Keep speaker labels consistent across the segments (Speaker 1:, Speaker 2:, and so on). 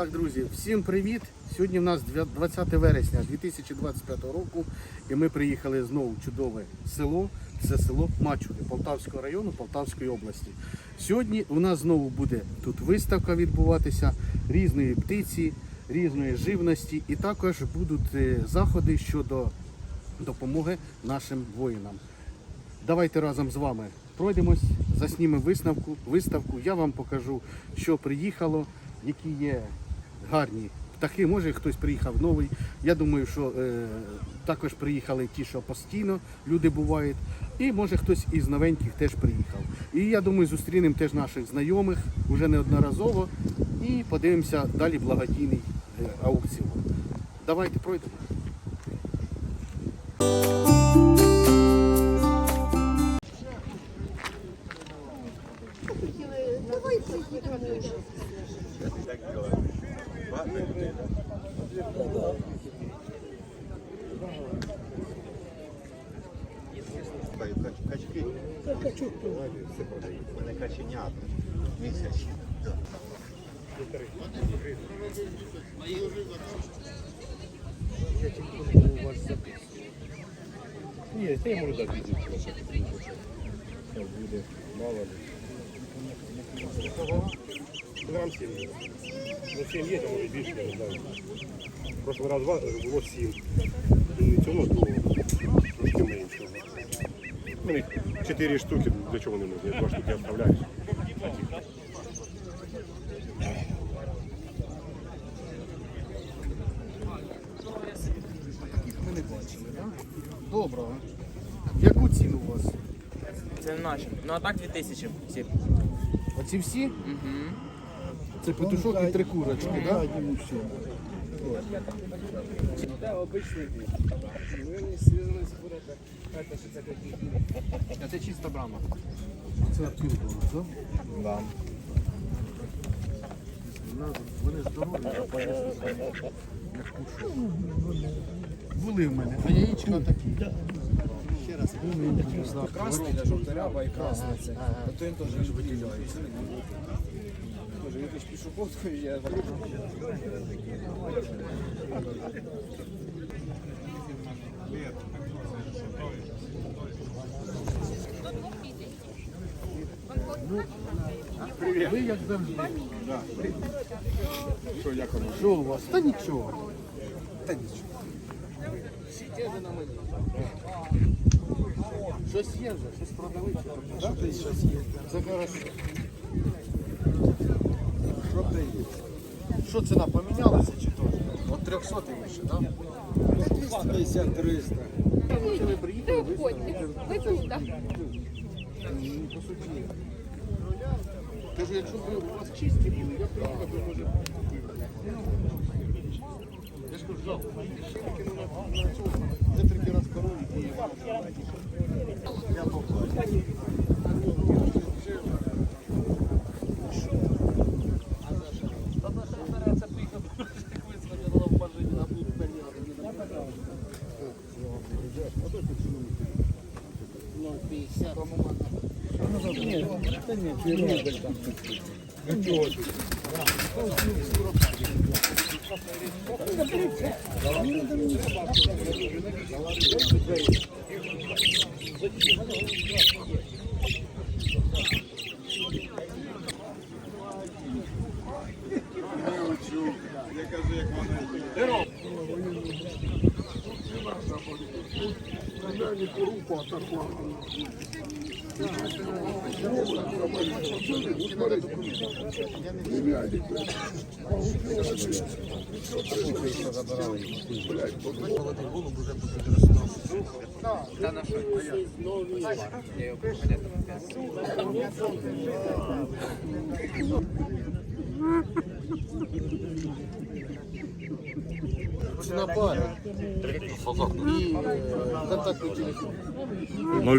Speaker 1: Так, друзі, всім привіт! Сьогодні в нас 20 вересня 2025 року, і ми приїхали знову в чудове село. Це село Мачури Полтавського району Полтавської області. Сьогодні у нас знову буде тут виставка відбуватися різної птиці, різної живності, і також будуть е, заходи щодо допомоги нашим воїнам. Давайте разом з вами пройдемось, заснімемо виставку. виставку. Я вам покажу, що приїхало, які є гарні птахи. Може хтось приїхав новий. Я думаю, що е, також приїхали ті, що постійно люди бувають. І може хтось із новеньких теж приїхав. І я думаю, зустрінемо теж наших знайомих уже неодноразово і подивимося далі благодійний е, аукціон. Давайте пройдемо.
Speaker 2: Це я можу дати Там буде, мало ли. Кілограм 7 є. Ну 7 є, а може більше, я не знаю. В раз два- було 7. І цього було трошки менше. У мене 4 штуки, для чого не нужні? Я 2 штуки оставляю.
Speaker 1: Ми не бачили, так? Доброго. Яку ціну у вас?
Speaker 3: Це наші. Ну а так 2000 всі.
Speaker 1: Оці всі?
Speaker 3: Угу.
Speaker 1: Це петушок і три курочки, так?
Speaker 3: Це чисто брама.
Speaker 1: Це був, так?
Speaker 3: Да.
Speaker 1: Вони здорові, як пушок. Були в мене, а яєчка такі. Ще раз.
Speaker 4: Красний для жовтаряба і красний це. То він теж виділяється. Тоже якось пішоходкою я
Speaker 1: Ви як завжди.
Speaker 2: Що, як?
Speaker 1: Що у вас? Та нічого.
Speaker 4: та нічого.
Speaker 1: Щось є вже, щось продали. що?
Speaker 4: Ти щось є?
Speaker 1: Це хорошо.
Speaker 4: Що ти є?
Speaker 1: Що ціна помінялася чи то? От 300 вище, так?
Speaker 4: 250 300
Speaker 1: ви приїхали, ви
Speaker 5: Виходьте, ви тут, так?
Speaker 1: по суті. Кажу, якщо б у вас чисті були, я приїхав би, може. Я ж кажу, жалко, ще таки на, на цьому. Вже третій раз корові і я поплачу. Ціна пари. І е, контактний телефон.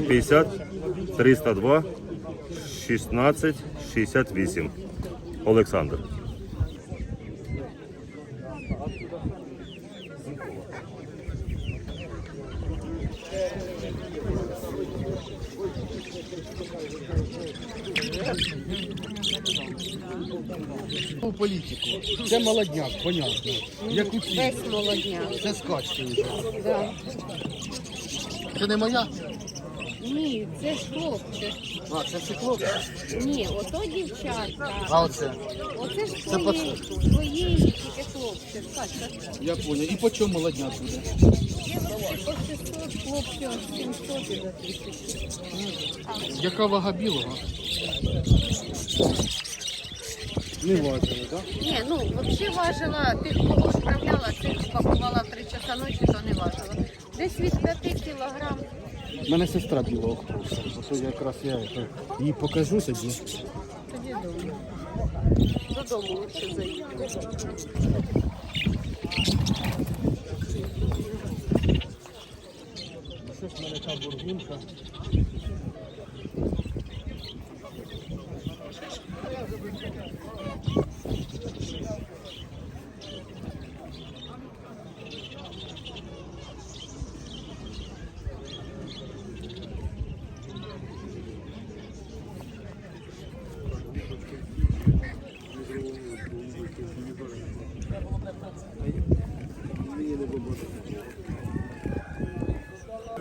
Speaker 6: 050 302 16 68. Олександр.
Speaker 1: Ну, політику. Це молодняк, понятно. Як у ці.
Speaker 5: Весь молодняк.
Speaker 1: Це скачки вже.
Speaker 5: Да.
Speaker 1: Це не моя?
Speaker 5: Ні, це ж хлопче.
Speaker 1: А, це циклоп.
Speaker 5: Ні, ото дівчатка.
Speaker 1: А оце?
Speaker 5: Оце ж
Speaker 1: Це по-
Speaker 5: твої, твоєї тільки. Скажи,
Speaker 1: Я понял. І по чому молодняк буде?
Speaker 5: Дівчатки по 600, хлопче 700 і за 1000.
Speaker 1: Яка вага білого? Не важливо, так?
Speaker 5: Ні, ну взагалі важила, ти кого справляла, ти спакувала в 3 часа ночі, то не важила. Десь від 5 кілограм.
Speaker 1: У мене сестра білого просить. Ото якраз я це, їй покажу тоді.
Speaker 5: Тоді дома. Додому лучше заїду.
Speaker 1: Що ж в мене та бургунка?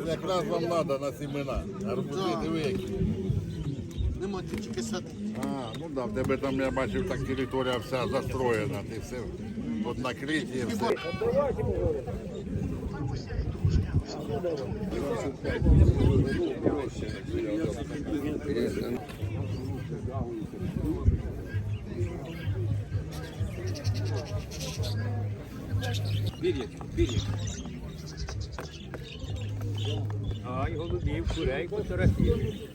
Speaker 7: Якраз вам треба на семена. Арбузи, диви які.
Speaker 1: Нема тут тільки сад.
Speaker 7: А, ну да, в тебе там я бачив, так територія вся застроєна, ти все під накриття, все.
Speaker 8: Ай, голубів, курей, фотографії.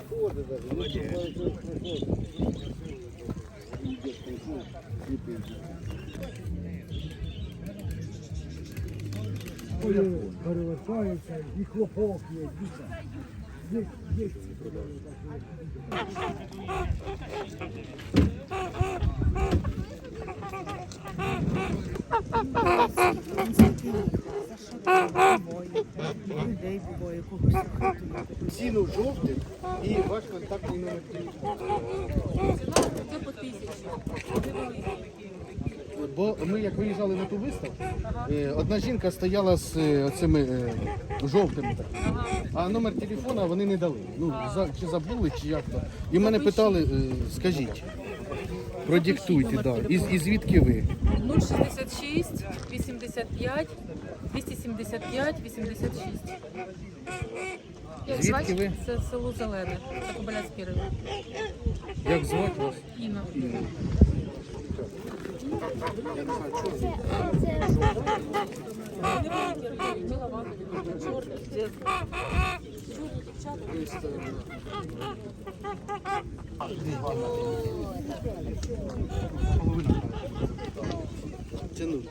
Speaker 4: перевертається, і хлопок є, є, є.
Speaker 1: Ціну жовтих і ваш контактний номер телефону. Бо ми як виїжджали на ту виставку, е, одна жінка стояла з е, цими е, жовтими, а номер телефона вони не дали. Ну, чи забули, чи як то. І мене питали, скажіть, продиктуйте, да. і, і звідки ви?
Speaker 9: 066 85 275 86. Як
Speaker 1: Звідки
Speaker 9: звати?
Speaker 1: ви?
Speaker 9: Це село Зелене, Кобиляцький район.
Speaker 1: Як звати вас?
Speaker 9: Інна.
Speaker 1: Тянуть.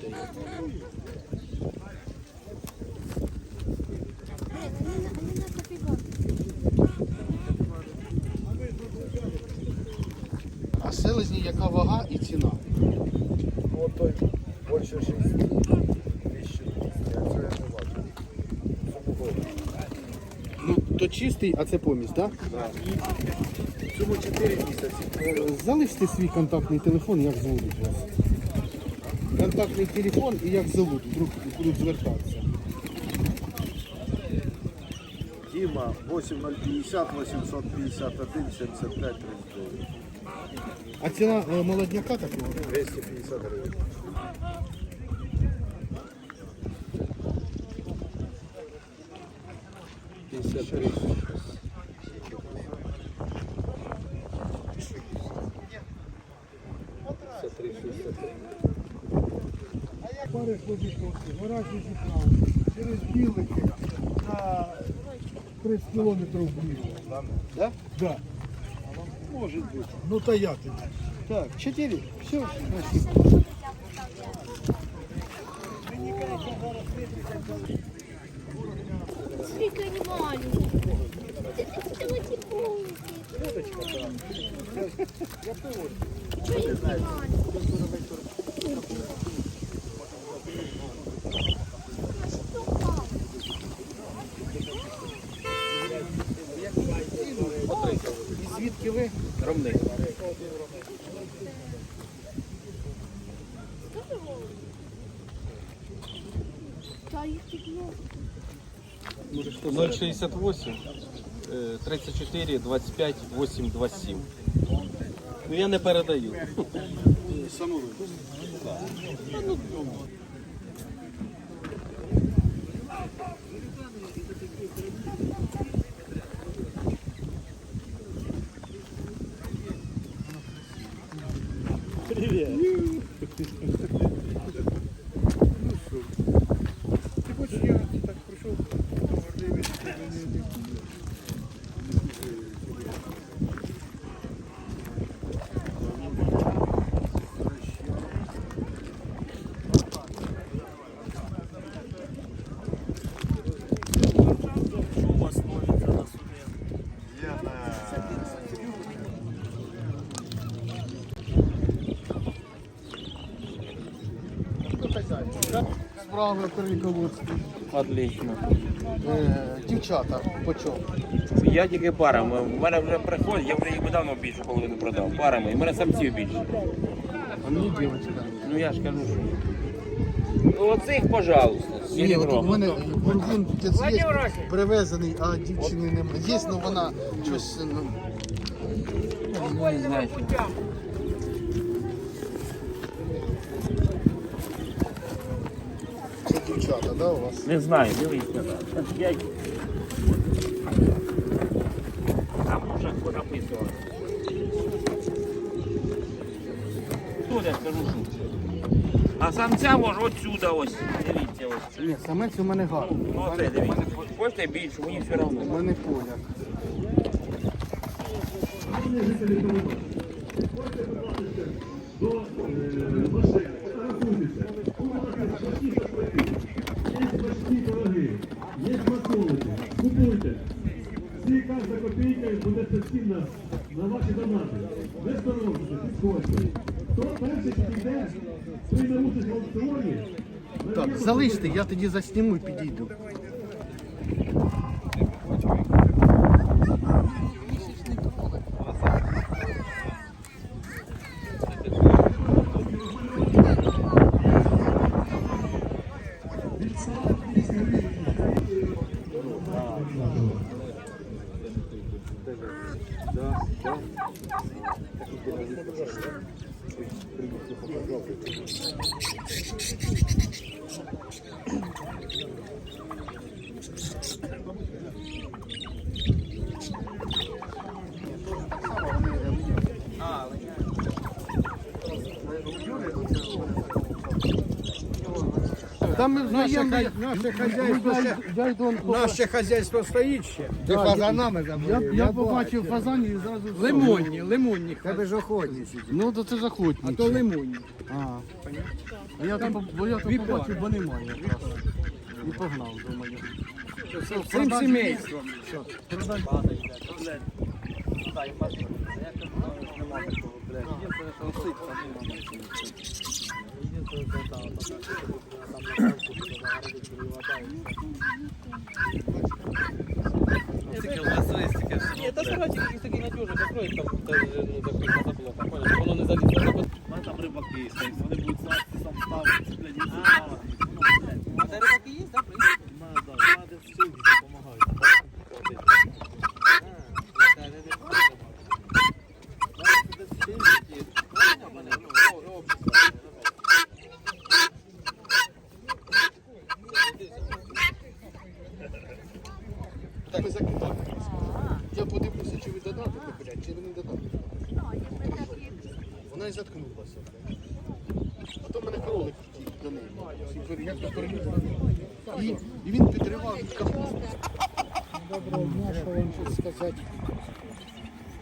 Speaker 1: А селезні яка вага і ціна?
Speaker 4: От той більше 6 тисяч, я це не бачу.
Speaker 1: Ну, то чистий, а це помість, так?
Speaker 4: Цьому 4 місяці.
Speaker 1: Залиште свій контактний телефон, як зводить вас. Контактний телефон і як зовуть, вдруг будуть звертатися.
Speaker 4: Діма 8050 851 75 39.
Speaker 1: А ціна е, молодняка такого?
Speaker 4: 250 гривень. Кілометрів ближче.
Speaker 1: Да?
Speaker 4: Да. Може бути. Ну та я тобі.
Speaker 1: Так, 4. Все, спасибо.
Speaker 5: Скільки вони маленькі. Це такі маленькі. Чого їх немає?
Speaker 1: І Звідки ви?
Speaker 3: Ромник.
Speaker 4: Ноль 68 34 25 8 27. Ну я не передаю.
Speaker 1: Ти Справи переліководські.
Speaker 3: Отлично.
Speaker 1: Е, Дівчата, по чому?
Speaker 3: Я тільки парами. У мене вже приходять, я вже їх недавно більшу половину продав. Парами. І в мене самців більше.
Speaker 1: А мені дівчатка.
Speaker 3: Ну я ж кажу, що. Ну оцих, пожалуйста, з
Speaker 1: Ні, от у
Speaker 3: серебром.
Speaker 1: мене бургун є привезений, а дівчини немає. Є, але вона щось, ну,
Speaker 3: Ну, не знаю.
Speaker 1: Да, у вас?
Speaker 3: Не знаю, дивись. Я... Там може написано. Тут я скажу, що. А самця може отсюда ось. Дивіться ось.
Speaker 1: Ні, самець у мене гарний.
Speaker 3: Ну оце дивіться. Хочете більше, мені все одно.
Speaker 1: У мене поляк.
Speaker 2: Є
Speaker 1: залиште, я тоді засніму і підійду.
Speaker 8: Наше хазяйство, ще-
Speaker 1: я йду он по-
Speaker 8: наше хазяйство стоїть ще.
Speaker 1: Ти фазанами Я, я побачив фазанів і зразу. все.
Speaker 8: Лимонні, лимонні.
Speaker 4: Тебе ж охотні.
Speaker 1: Ну, то це ж охотничі.
Speaker 8: А то лимонні.
Speaker 1: А, а я там, бо я там побачив, бо немає якраз. І погнав, думаю.
Speaker 8: Цим сімейством.
Speaker 4: Ні, та старайтесь якийсь такий надіжний построїть, там даже, ну, такий моноблок, понял, воно не залізло. Там рибаки стоять, вони будуть сам ставити, блядь, А це рибаки є, так?
Speaker 1: Так ми закидали. Я подивлюся, чи ви додати, блядь, чи ви не додати. Вона і заткнулася. А то в мене кролик втік до неї. І як то перелізла. І, і він підривав від капусту.
Speaker 8: Доброго дня, що вам щось сказати.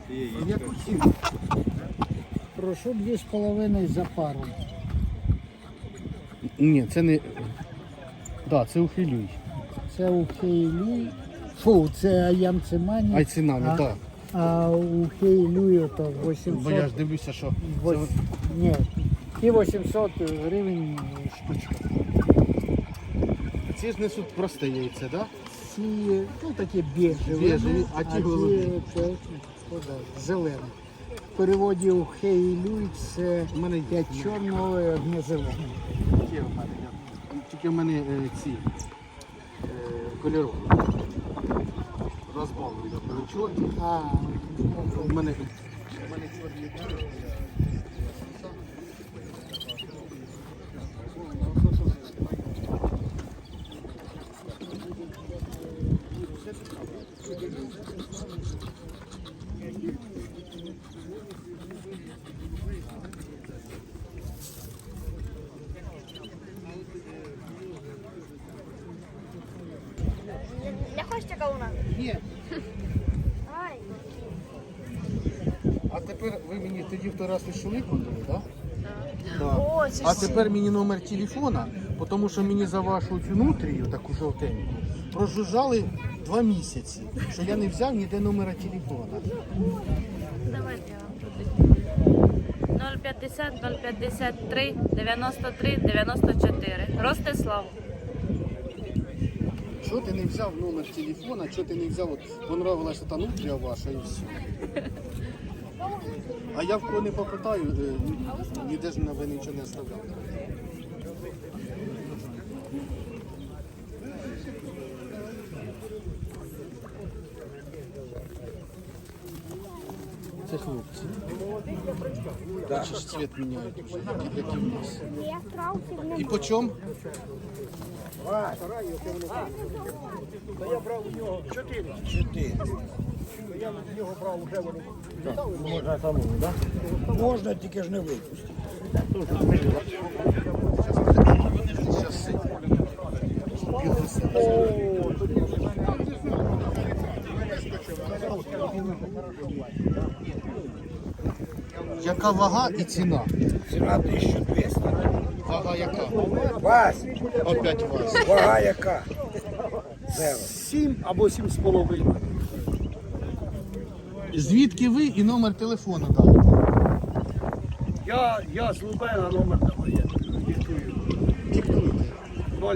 Speaker 1: Яку ціну?
Speaker 8: Прошу дві з половиною за пару.
Speaker 1: Ні, це не. Так, це ухилюй.
Speaker 8: Це у Хейлі. Фу, це Аямцемані.
Speaker 1: Ай ціна не
Speaker 8: А,
Speaker 1: так.
Speaker 8: А у Хейлі то
Speaker 1: Бо я ж дивлюся, що це
Speaker 8: Ні, і 800 гривень штучка.
Speaker 1: ці ж несуть просте яйце, так?
Speaker 8: Ці, ну такі біжеві.
Speaker 1: Біжеві, а ті голубі?
Speaker 8: це Шкода, зелене. В переводі у Хейлюй це
Speaker 1: У мене
Speaker 8: п'ять чорного і одне зелене.
Speaker 1: Є в мене. Тільки в мене е, ці е, кольорові. Розбавлені. Чорні.
Speaker 8: А,
Speaker 1: У мене, у мене чорні.
Speaker 10: Не хочете кауна?
Speaker 1: Ні.
Speaker 10: Ай.
Speaker 1: А тепер ви мені тоді в той раз ви шулику дали, так? Да?
Speaker 10: О, це
Speaker 1: А
Speaker 10: ж
Speaker 1: тепер мені номер телефона, тому що мені за вашу цю нутрію, таку жовтеньку, прожужжали два місяці, що я не взяв ніде номера телефона.
Speaker 10: Давайте я вам 050 053 93 94. Ростислав.
Speaker 1: Що ти не взяв номер телефона, що ти не взяв, от понравилася та нутрія ваша і все. А я в кого не попитаю, е, ніде ж на ви нічого не оставляли. Це хлопці. Бачиш, цвіт міняють вже, які, в нас.
Speaker 10: Я
Speaker 1: І по чому?
Speaker 8: Можна, тільки ж не випустити.
Speaker 1: Яка вага і ціна?
Speaker 8: Ціна 1200.
Speaker 1: Вага яка?
Speaker 8: Вась,
Speaker 1: Опять вас.
Speaker 8: вага яка?
Speaker 1: Сім або сім з половиною. Звідки ви і номер телефону дали?
Speaker 11: Я, я з Лубена номер давай, диктую.
Speaker 1: Диктуйте.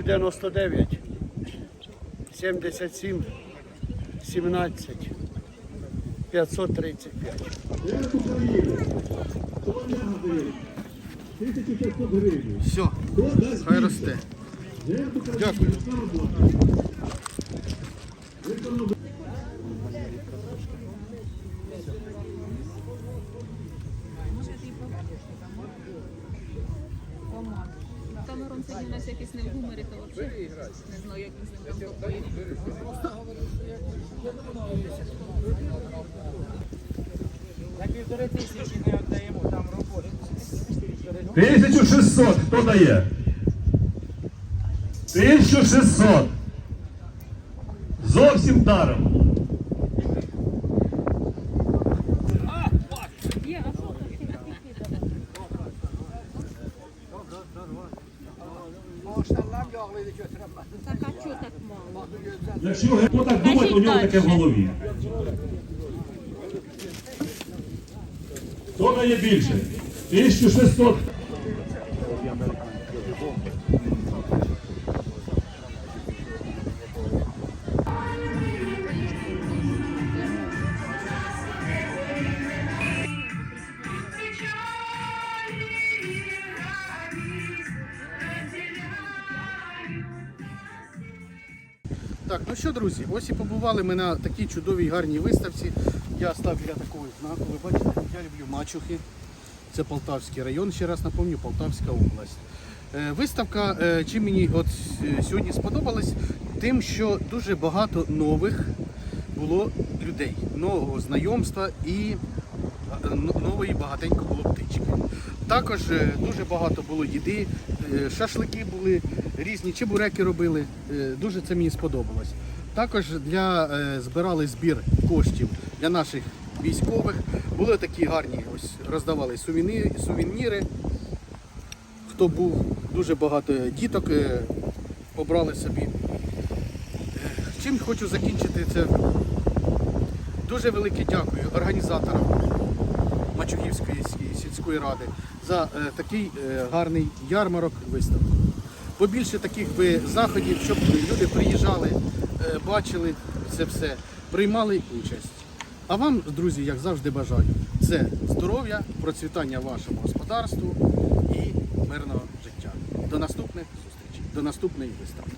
Speaker 11: 099 77 17 535.
Speaker 1: Все, хай росте. Дякую.
Speaker 9: У якийсь не в гуморі, то взагалі не знаю, як він з ним там поїде.
Speaker 4: На півтори тисячі не віддаємо, там роботи.
Speaker 2: 1600 хто дає? 1600. Зовсім даром.
Speaker 9: Є, а що там? Так, а чого так мало?
Speaker 2: Якщо хто так думає, то у нього таке в голові. Хто дає більше? 1600.
Speaker 1: Так, ну що, друзі, ось і побували ми на такій чудовій гарній виставці. Я став біля такого знаку. Ви бачите, я люблю мачухи. Це Полтавський район, ще раз напомню, Полтавська область. Е, Виставка, е, чим мені от е, сьогодні сподобалась, тим, що дуже багато нових було людей, нового знайомства і нової багатенько було птички. Також дуже багато було їди, шашлики були, різні чебуреки робили. Е, Дуже це мені сподобалось. Також для е, збирали збір коштів для наших військових. Були такі гарні, ось роздавали сувеніри, сувеніри. Хто був, дуже багато діток е, обрали собі. Чим хочу закінчити це. Дуже велике дякую організаторам Мачугівської сільської ради за такий гарний ярмарок виставку. Побільше таких би заходів, щоб люди приїжджали, е, бачили це все, приймали участь. А вам, друзі, як завжди, бажаю це здоров'я, процвітання вашому господарству і мирного життя. До наступних зустрічей, до наступної виставки.